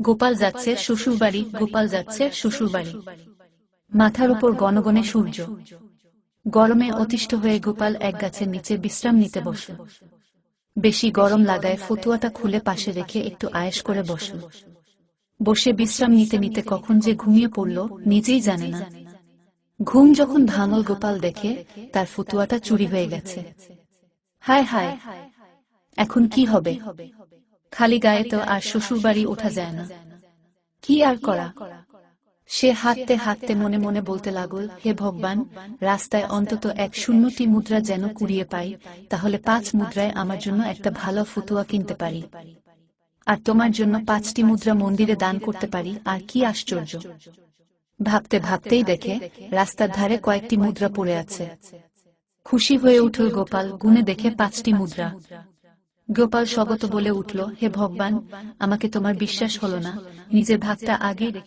গোপাল যাচ্ছে শ্বশুরবাড়ি, গোপাল যাচ্ছে শ্বশুরবাড়ি। মাথার উপর গনগনে সূর্য। গরমে অতিষ্ঠ হয়ে গোপাল এক গাছের নিচে বিশ্রাম নিতে বসল। বেশি গরম লাগায় ফতুয়াটা খুলে পাশে রেখে একটু আয়েশ করে বসল। বসে বিশ্রাম নিতে নিতে কখন যে ঘুমিয়ে পড়ল, নিজেই জানে না। ঘুম যখন ভাঙল গোপাল দেখে, তার ফতুয়াটা চুরি হয়ে গেছে। হায় হায়, এখন কি হবে? খালি গায়ে তো আর শ্বশুরবাড়ি ওঠা যায় না। কি আর করা? সে হাঁটতে হাঁটতে মনে মনে বলতে লাগল হে ভগবান রাস্তায় অন্তত এক শূন্যটি মুদ্রা যেন কুড়িয়ে পাই তাহলে পাঁচ মুদ্রায় আমার জন্য একটা ভালো ফুতুয়া কিনতে পারি। আর তোমার জন্য পাঁচটি মুদ্রা মন্দিরে দান করতে পারি আর কি আশ্চর্য। ভাবতে ভাবতেই দেখে রাস্তার ধারে কয়েকটি মুদ্রা পড়ে আছে। খুশি হয়ে উঠল গোপাল গুনে দেখে পাঁচটি মুদ্রা। গোপাল স্বগত বলে উঠল হে ভগবান আমাকে তোমার বিশ্বাস হলো না। নিজের ভাগটা আগে